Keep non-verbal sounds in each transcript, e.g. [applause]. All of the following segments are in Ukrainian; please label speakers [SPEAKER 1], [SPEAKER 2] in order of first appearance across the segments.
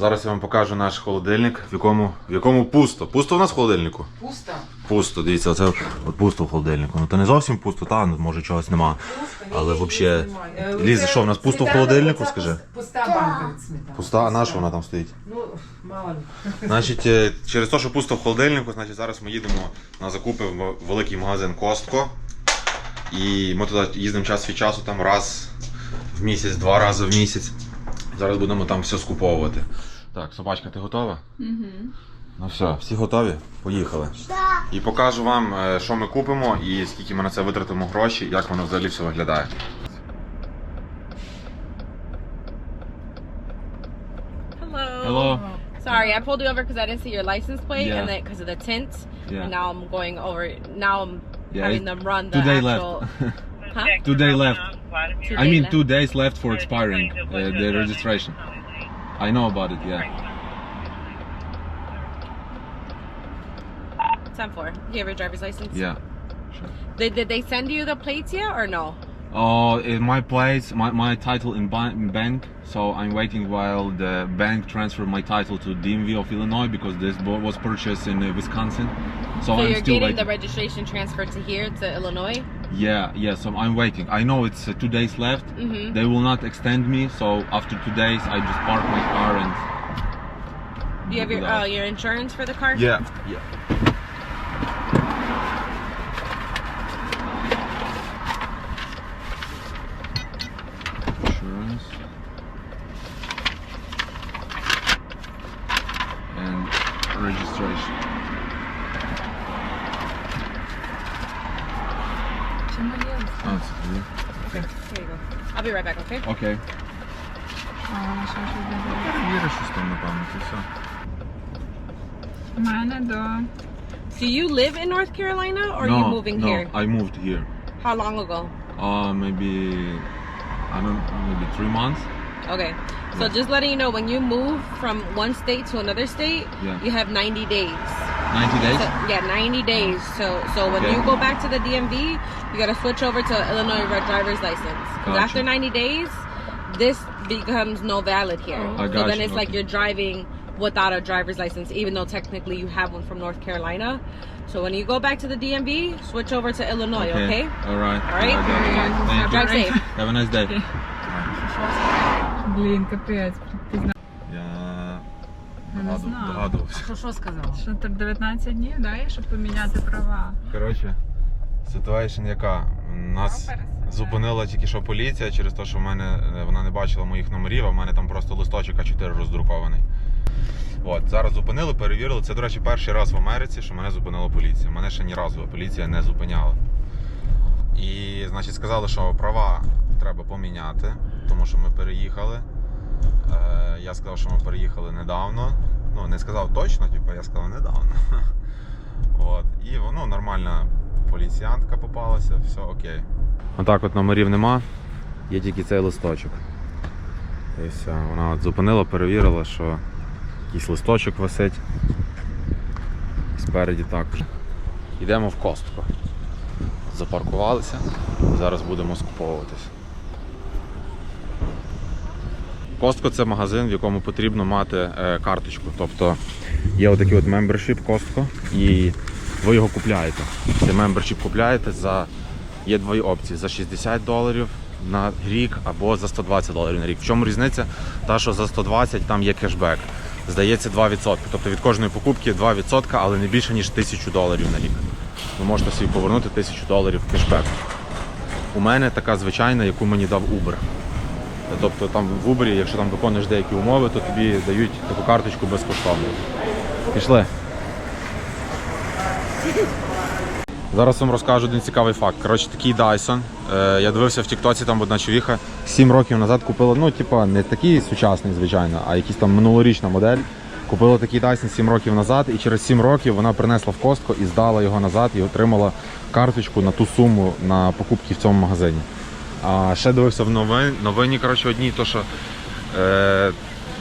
[SPEAKER 1] Зараз я вам покажу наш холодильник, в якому, в якому пусто. Пусто у нас в холодильнику?
[SPEAKER 2] Пусто.
[SPEAKER 1] Пусто, дивіться, оце от пусто в холодильнику. Ну то не зовсім пусто, та ну, може чогось нема. Пусто, Але взагалі. Ліза, що в нас пусто в холодильнику, скажи?
[SPEAKER 2] Пуста банка від сметани.
[SPEAKER 1] Пуста, а на що вона там стоїть?
[SPEAKER 2] Ну, мало ли.
[SPEAKER 1] Значить, е, через те, що пусто в холодильнику, значить зараз ми їдемо на закупи в великий магазин Костко. І ми туди їздимо час від часу, там раз в місяць, два рази в місяць. Зараз будемо там все скуповувати. Так, собачка, ти готова? Угу. Ну все, всі готові? Поїхали. І покажу вам, е, що ми купимо і скільки ми на це витратимо гроші, як воно взагалі все виглядає.
[SPEAKER 3] Hello.
[SPEAKER 4] Hello.
[SPEAKER 3] Sorry, I pulled you over because I didn't see your license plate
[SPEAKER 4] Yeah.
[SPEAKER 3] and then because of the tint.
[SPEAKER 4] Yeah.
[SPEAKER 3] And now I'm going over. Now I'm
[SPEAKER 4] Yeah,
[SPEAKER 3] having
[SPEAKER 4] it-
[SPEAKER 3] them run the
[SPEAKER 4] two day
[SPEAKER 3] actual.
[SPEAKER 4] left.
[SPEAKER 3] Huh?
[SPEAKER 4] two day left.
[SPEAKER 3] Two
[SPEAKER 4] I mean,
[SPEAKER 3] left.
[SPEAKER 4] two days left for expiring uh, the registration. I know about it. Yeah.
[SPEAKER 3] Ten four. Do you have your driver's license?
[SPEAKER 4] Yeah. Sure.
[SPEAKER 3] Did, did they send you the plates yet or no?
[SPEAKER 4] Oh, in my place, my, my title in, bank. So I'm waiting while the bank transfer my title to DMV of Illinois because this boat was purchased in uh, Wisconsin. So,
[SPEAKER 3] So
[SPEAKER 4] I'm
[SPEAKER 3] you're
[SPEAKER 4] still
[SPEAKER 3] getting
[SPEAKER 4] waiting.
[SPEAKER 3] the registration transferred to here to Illinois.
[SPEAKER 4] Yeah, yeah. So I'm waiting. I know it's uh, two days left.
[SPEAKER 3] Mm-hmm.
[SPEAKER 4] They will not extend me. So after two days, I just park my car and.
[SPEAKER 3] Do you have your uh, your insurance for the car?
[SPEAKER 4] Yeah. Yeah. Insurance. And registration.
[SPEAKER 2] Чому є?
[SPEAKER 4] А, це тобі.
[SPEAKER 3] Here you go. I'll be right back. Okay.
[SPEAKER 4] Окей.
[SPEAKER 2] А, вона ще щось не
[SPEAKER 4] Віра щось там, напевно, це все.
[SPEAKER 2] У мене до...
[SPEAKER 3] Do you live in North Carolina or are
[SPEAKER 4] no,
[SPEAKER 3] you moving
[SPEAKER 4] no,
[SPEAKER 3] here?
[SPEAKER 4] I moved here.
[SPEAKER 3] How long ago?
[SPEAKER 4] Uh, maybe, I don't maybe three months.
[SPEAKER 3] Okay. So just letting you know, when you move from one state to another state,
[SPEAKER 4] Yeah.
[SPEAKER 3] you have 90 days.
[SPEAKER 4] 90 days?
[SPEAKER 3] So, yeah, 90 days. So so when
[SPEAKER 4] Okay.
[SPEAKER 3] you go back to the DMV, you got to switch over to Illinois red driver's license. 'Cause
[SPEAKER 4] Gotcha.
[SPEAKER 3] after 90 days, this becomes no valid here.
[SPEAKER 4] I
[SPEAKER 3] so
[SPEAKER 4] got
[SPEAKER 3] then
[SPEAKER 4] you,
[SPEAKER 3] it's like
[SPEAKER 4] okay.
[SPEAKER 3] you're driving without a driver's license, even though technically you have one from North Carolina. So when you go back to the DMV, switch over to Illinois, okay?
[SPEAKER 4] All right.
[SPEAKER 3] All right?
[SPEAKER 4] I got it. Thank you.
[SPEAKER 3] Drive safe.
[SPEAKER 4] Have a nice day. [laughs]
[SPEAKER 2] Блін, капець.
[SPEAKER 4] Я
[SPEAKER 2] знаю.
[SPEAKER 4] догадувався.
[SPEAKER 2] Що, що сказав? Що ти 19 днів дає, щоб поміняти права?
[SPEAKER 1] Коротше, ситуація яка? Нас зупинила тільки що поліція через те, що в мене е, вона не бачила моїх номерів, а в мене там просто листочок А4 роздрукований. От, зараз зупинили, перевірили. Це, до речі, перший раз в Америці, що мене зупинила поліція. Мене ще ні разу поліція не зупиняла. І, значить, сказали, що права треба поміняти, тому що ми переїхали. Е, я сказав, що ми переїхали недавно. Ну, не сказав точно, типу, я сказав недавно. [laughs] От. І воно нормальна поліціянтка попалася, все окей. Отак от номерів нема, є тільки цей листочок. І все. Вона от зупинила, перевірила, що якийсь листочок висить. Спереді також. Йдемо в костку. Запаркувалися, зараз будемо скуповуватись. Костко це магазин, в якому потрібно мати е, карточку. Тобто є отакий от membership Costco і ви його купляєте. Цей membership купляєте за є дві опції: за 60 доларів на рік або за 120 доларів на рік. В чому різниця? Та, що за 120 там є кешбек. Здається 2%. Тобто від кожної покупки 2%, але не більше ніж 1000 доларів на рік. Ви можете собі повернути 1000 доларів кешбек. У мене така звичайна, яку мені дав Uber. Тобто там в Uber, якщо там виконуєш деякі умови, то тобі дають таку карточку безкоштовно. Пішли. Зараз вам розкажу один цікавий факт. Коротше, такий Dyson. Е, я дивився в Тіктоці, там одна човіха 7 років назад купила, ну, типа, не такий сучасний, звичайно, а якийсь там минулорічна модель. Купила такий Dyson 7 років назад, і через 7 років вона принесла в Костко і здала його назад і отримала карточку на ту суму на покупки в цьому магазині. А ще дивився в новин, новині, коротше, одній, то що е,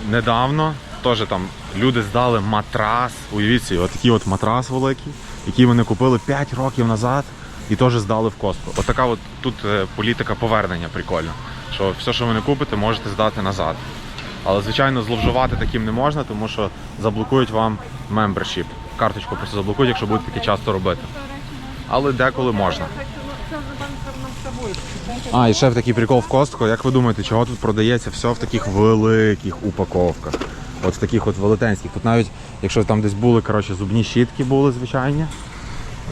[SPEAKER 1] недавно теж там люди здали матрас. Уявіть собі, отакий от матрас великий, який вони купили 5 років назад і теж здали в Костко. Отака от тут е, політика повернення прикольна. Що все, що ви не купите, можете здати назад. Але, звичайно, зловживати таким не можна, тому що заблокують вам membership. Карточку просто заблокують, якщо будете таке часто робити. Але деколи можна. А, і ще в такий прикол в Costco. Як ви думаєте, чого тут продається все в таких великих упаковках? От в таких от велетенських. Тут навіть, якщо там десь були, коротше, зубні щітки були звичайні.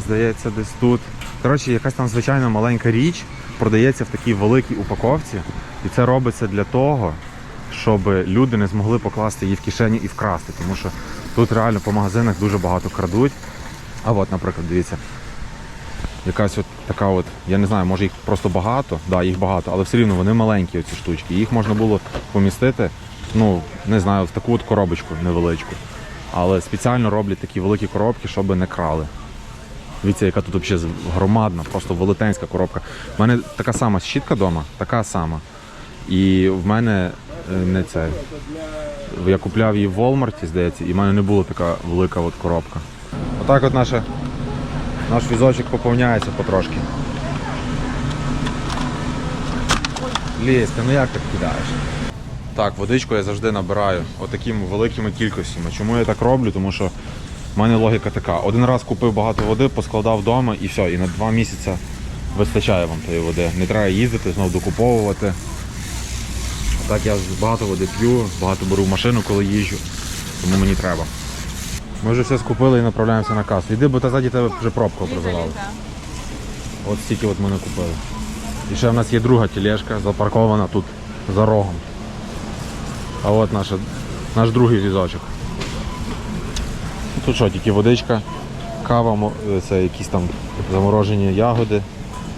[SPEAKER 1] Здається, десь тут. Коротше, якась там звичайна маленька річ продається в такій великій упаковці. І це робиться для того, щоб люди не змогли покласти її в кишені і вкрасти. Тому що тут реально по магазинах дуже багато крадуть. А от, наприклад, дивіться, якась от така от, я не знаю, може їх просто багато, да, їх багато, але все рівно вони маленькі, оці штучки. Їх можна було помістити, ну, не знаю, в таку от коробочку невеличку. Але спеціально роблять такі великі коробки, щоб не крали. Дивіться, яка тут взагалі громадна, просто велетенська коробка. У мене така сама щітка вдома, така сама. І в мене е, не це. Я купляв її в Walmart, здається, і в мене не була така велика от коробка. Отак от наша, наш візочок поповняється потрошки. Лєська, ну як так кидаєш? Так, водичку я завжди набираю отакими великими кількостями. Чому я так роблю? Тому що в мене логіка така. Один раз купив багато води, поскладав вдома і все, і на два місяці вистачає вам тої води. Не треба їздити, знову докуповувати. Так я багато води п'ю, багато беру в машину, коли їжджу, тому мені треба. Ми вже все скупили і направляємося на касу. Іди, бо та ззаді тебе вже пробку образували. От стільки от ми не купили. І ще в нас є друга тележка, запаркована тут за рогом. А от наша, наш другий візочок. Тут що, тільки водичка, кава, е, це якісь там заморожені ягоди.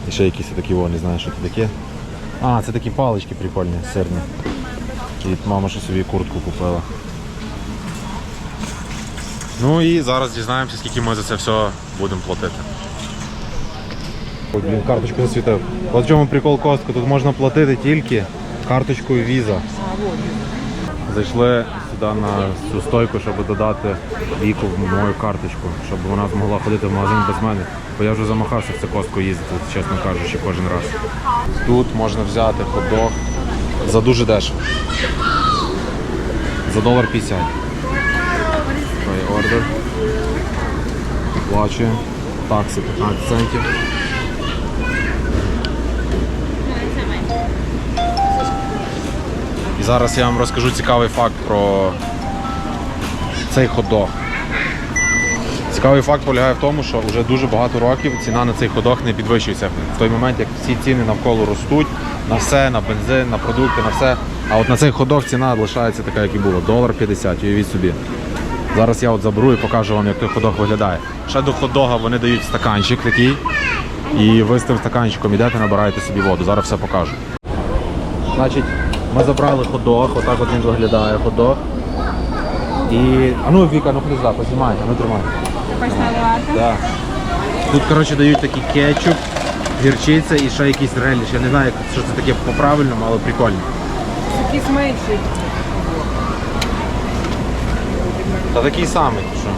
[SPEAKER 1] І ще якісь такі, о, не знаю, що це таке. А, це такі палички прикольні, сирні. І мама ще собі куртку купила. Ну і зараз дізнаємося, скільки ми за це все будемо платити. Блін, карточку засвітив. От в чому прикол костку. Тут можна платити тільки карточкою віза. Зайшли сюди на цю стойку, щоб додати віку в мою карточку, щоб вона змогла ходити в магазин без мене. Бо я вже замахався в це костку їздити, чесно кажучи, кожен раз. Тут можна взяти хот-дог за дуже дешево. За долар 50. Ордер. Оплачуємо. Такси 15 центів. І зараз я вам розкажу цікавий факт про цей хот-дог. Цікавий факт полягає в тому, що вже дуже багато років ціна на цей ходок не підвищується. В той момент, як всі ціни навколо ростуть, на все, на бензин, на продукти, на все. А от на цей ходок ціна лишається така, як і було. Долар 50, уявіть собі. Зараз я от заберу і покажу вам, як той ходок виглядає. Ще до ходога вони дають стаканчик такий. І ви з тим стаканчиком йдете, набираєте собі воду. Зараз все покажу. Значить, ми забрали ходок, отак от він виглядає ходок. І. А ну Віка, ну ходи познімай, а ну тримай. Да. Тут, коротше, дають такий кетчуп, гірчиця і ще якийсь реліш. Я не знаю, що це таке по-правильному, але прикольно.
[SPEAKER 2] Якісь менші.
[SPEAKER 1] Та такий самий, що.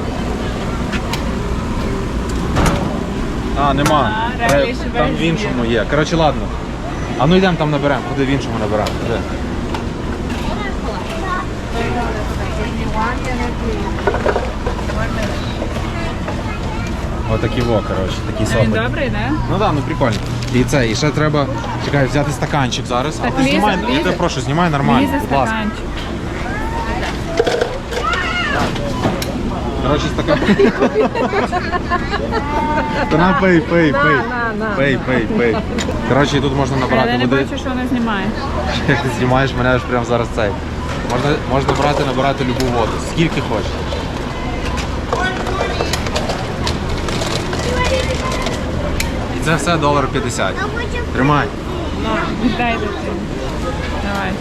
[SPEAKER 1] А, нема.
[SPEAKER 2] А, реліш
[SPEAKER 1] Там в іншому є. Коротше, ладно. А ну йдемо там наберемо, куди в іншому наберемо. Куди? Отакі во, коротше, такі
[SPEAKER 2] А він добрий, не?
[SPEAKER 1] Ну так, ну прикольно. І це, і ще треба, чекай, взяти стаканчик зараз.
[SPEAKER 2] Так,
[SPEAKER 1] а ти
[SPEAKER 2] лізе,
[SPEAKER 1] знімай, я
[SPEAKER 2] лізе.
[SPEAKER 1] тебе прошу, знімай нормально,
[SPEAKER 2] Лізе
[SPEAKER 1] будь ласка.
[SPEAKER 2] стаканчик.
[SPEAKER 1] Коротше, стакан. Та [laughs] на пий, пий, пий. Пий, пий, пий. Коротше, і тут можна
[SPEAKER 2] Я
[SPEAKER 1] набрати
[SPEAKER 2] не
[SPEAKER 1] води.
[SPEAKER 2] бачу, що вона знімає.
[SPEAKER 1] Як [laughs] ти знімаєш мене аж прямо зараз цей. Можна, можна брати, набирати любу воду. Скільки хочеш. І це все долар 50. Тримай.
[SPEAKER 2] Віддай дитину. Давай.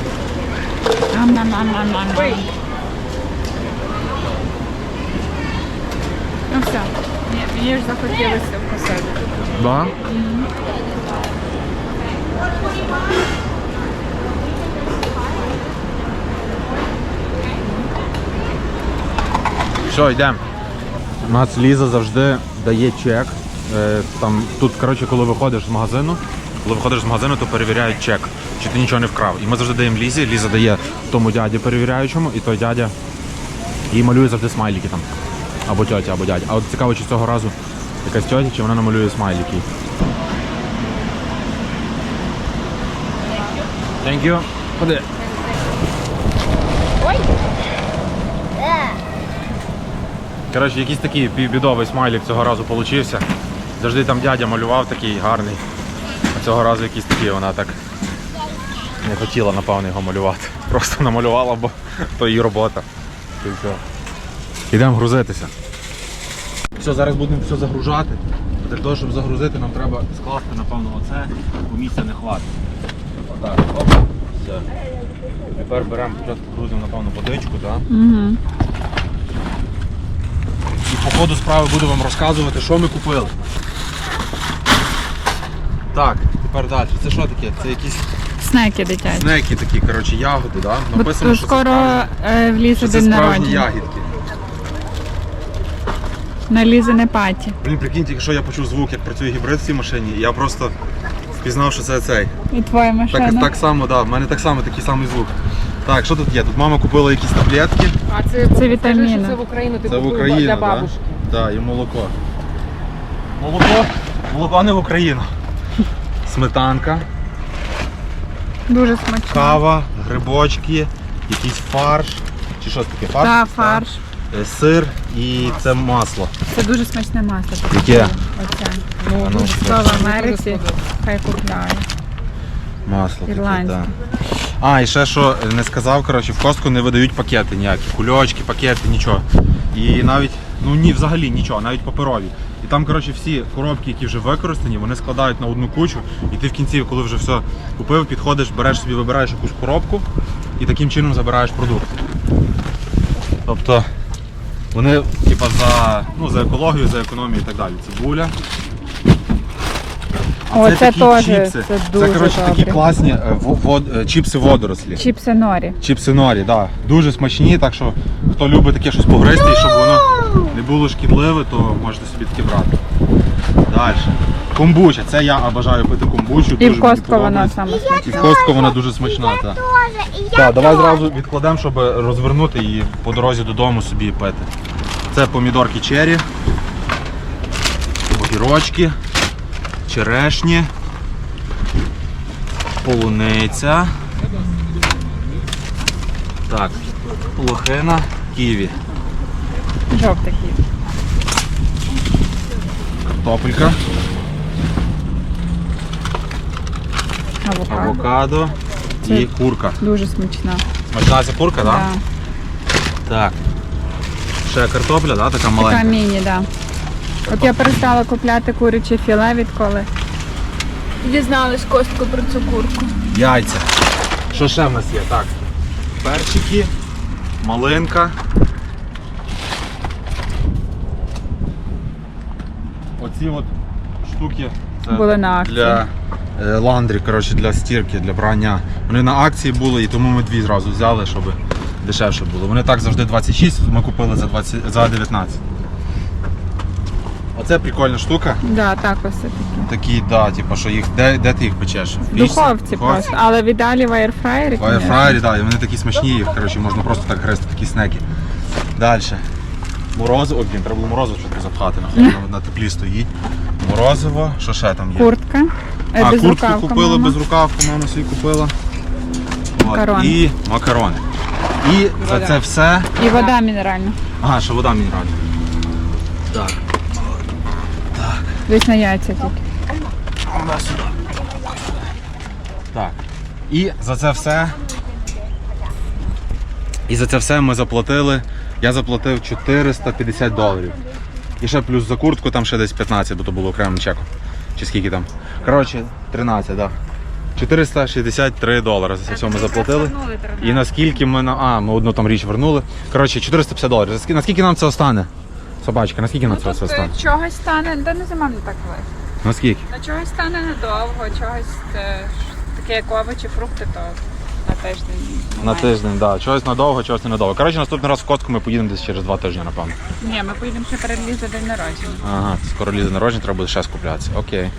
[SPEAKER 2] Ам-нам-нам-нам-нам. Ну все. Мені ж захотілося вкусити.
[SPEAKER 1] Да? Все, йдемо. У нас Ліза завжди дає чек. Е, Там, тут, коротше, коли виходиш з магазину, коли виходиш з магазину, то перевіряють чек, чи ти нічого не вкрав. І ми завжди даємо Лізі, Ліза дає тому дяді перевіряючому, і той дядя їй малює завжди смайлики там. Або тьотя, або дядя. А от цікаво, чи цього разу якась тьотя, чи вона намалює смайлики. Thank you. Ходи. Коротше, якийсь такий півбідовий смайлик цього разу получився. Завжди там дядя малював такий гарний. А цього разу якийсь такий вона так не хотіла, напевно, його малювати. [laughs] Просто намалювала, бо то її робота. І все. Йдемо грузитися. Все, зараз будемо все загружати. Для того, щоб загрузити, нам треба скласти, напевно, оце, бо місця не хватить. Отак, оп, все. Тепер беремо спочатку грузимо, напевно, водичку, так?
[SPEAKER 2] Угу.
[SPEAKER 1] І по ходу справи буду вам розказувати, що ми купили. Так, тепер далі. Це що таке? Це якісь
[SPEAKER 2] Снеки дитячі.
[SPEAKER 1] снеки такі, коротше, ягоди, да?
[SPEAKER 2] Бо
[SPEAKER 1] Написано, що
[SPEAKER 2] скоро
[SPEAKER 1] це справжні,
[SPEAKER 2] е, в лісі
[SPEAKER 1] що це справжні
[SPEAKER 2] народження.
[SPEAKER 1] ягідки.
[SPEAKER 2] На лізине паті.
[SPEAKER 1] Блін, прикиньте, якщо я почув звук, як працює гібрид в цій машині, я просто впізнав, що це цей.
[SPEAKER 2] І твоя машина.
[SPEAKER 1] Так, так само, да, в мене так само такий самий звук. Так, що тут є? Тут мама купила якісь таблетки.
[SPEAKER 3] А це,
[SPEAKER 2] Це вітаміни.
[SPEAKER 3] Це в Україну ти
[SPEAKER 1] Це в Україну,
[SPEAKER 3] для
[SPEAKER 1] да?
[SPEAKER 3] бабушки.
[SPEAKER 1] Да, і молоко. Молоко? Молоко не в Україну. Сметанка,
[SPEAKER 2] Дуже смачно.
[SPEAKER 1] кава, грибочки, якийсь фарш. Чи що таке? Фарш?
[SPEAKER 2] Та, фарш.
[SPEAKER 1] Е, Сир і це масло.
[SPEAKER 2] Це дуже смачне масло.
[SPEAKER 1] Яке?
[SPEAKER 2] Оце.
[SPEAKER 1] Ну,
[SPEAKER 2] Хто в Америці, хай купляє.
[SPEAKER 1] Масло таке,
[SPEAKER 2] Ірландське.
[SPEAKER 1] так. А, і ще що не сказав, коротше, в Костку не видають пакети ніякі, кульочки, пакети, нічого. І навіть, ну ні, взагалі нічого, навіть паперові. І там, коротше, всі коробки, які вже використані, вони складають на одну кучу, і ти в кінці, коли вже все купив, підходиш, береш собі, вибираєш якусь коробку і таким чином забираєш продукт. Тобто вони типа за, ну, за екологію, за економію і так далі. Цибуля. А
[SPEAKER 2] О, це
[SPEAKER 1] такі
[SPEAKER 2] теж,
[SPEAKER 1] чіпси.
[SPEAKER 2] це дуже
[SPEAKER 1] коротше такі
[SPEAKER 2] добре.
[SPEAKER 1] класні е, во- вод- е, чіпси водорослі.
[SPEAKER 2] Чіпси норі.
[SPEAKER 1] Чіпси норі, да. Дуже смачні, так що хто любить таке щось погристи, і щоб воно не було шкідливе, то можете собі таке брати. Далі. Комбуча. Це я бажаю пити комбучу.
[SPEAKER 2] І
[SPEAKER 1] дуже
[SPEAKER 2] в костку вона саме
[SPEAKER 1] І в костку вона дуже смачна. Так, так давай зразу відкладемо, щоб розвернути і по дорозі додому собі пити. Це помідорки чері, огірочки, черешні, полуниця. Так, лохина, ківі,
[SPEAKER 2] Жовтий хліб.
[SPEAKER 1] картопелька,
[SPEAKER 2] Авокадо.
[SPEAKER 1] авокадо і курка.
[SPEAKER 2] Дуже смачна.
[SPEAKER 1] Смачна ця курка, так?
[SPEAKER 2] Да.
[SPEAKER 1] Так. Ще картопля, да, така
[SPEAKER 2] Така
[SPEAKER 1] маленька.
[SPEAKER 2] міні, да. От я перестала купляти куряче філе відколи. Дізналась костку про цю курку.
[SPEAKER 1] Яйця. Що ще в нас є? Так. Перчики, малинка. Оці от штуки це
[SPEAKER 2] Були на акції.
[SPEAKER 1] для е, ландрі, коротше, для стірки, для прання. Вони на акції були, і тому ми дві зразу взяли, щоб дешевше було. Вони так завжди 26, ми купили за 20, за 19. Оце прикольна штука.
[SPEAKER 2] Да, так ось це такі.
[SPEAKER 1] Такі, да, типу, що їх де, де ти їх печеш? В
[SPEAKER 2] В
[SPEAKER 1] пічці?
[SPEAKER 2] духовці просто. Але в ідеалі в аерфраєрі.
[SPEAKER 1] В аерфраєрі, так, і вони такі смачні, їх коротше, можна просто так гризти, такі снеки. Далі. Морозиво, блін, треба було морозиво щось запхати, нахуй, на, на теплі стоїть. Морозиво, що ще там є?
[SPEAKER 2] Куртка. Е,
[SPEAKER 1] а, куртку
[SPEAKER 2] рукавка,
[SPEAKER 1] купили,
[SPEAKER 2] мама.
[SPEAKER 1] без рукавку, мама собі купила. От,
[SPEAKER 2] Макарони.
[SPEAKER 1] І макарони. І за це все.
[SPEAKER 2] І вода мінеральна.
[SPEAKER 1] Ага, ще вода мінеральна. Так.
[SPEAKER 2] Десь на яйця тільки.
[SPEAKER 1] Так. І за це все. І за це все ми заплатили. Я заплатив 450 доларів. І ще плюс за куртку там ще десь 15, бо то було окремим чеком. Чи скільки там? Коротше, 13, так. Да. 463 долари за все ми заплатили. І наскільки ми на. А, ми одну там річ вернули. Коротше, 450 доларів. Наскільки нам це остане? Собачка, наскільки нам це все остане?
[SPEAKER 2] чогось стане, да не зима не так легко.
[SPEAKER 1] Наскільки?
[SPEAKER 2] На чогось стане недовго, чогось е, таке як овочі, фрукти, то на тиждень.
[SPEAKER 1] На тиждень, так. Да. Чогось надовго, чогось ненадовго. Коротше, наступний раз в Котку ми поїдемо десь через два тижні, напевно.
[SPEAKER 2] Ні, ми поїдемо ще перед лізо день народження.
[SPEAKER 1] Ага, скоро лізе народження, треба буде ще скуплятися. Окей.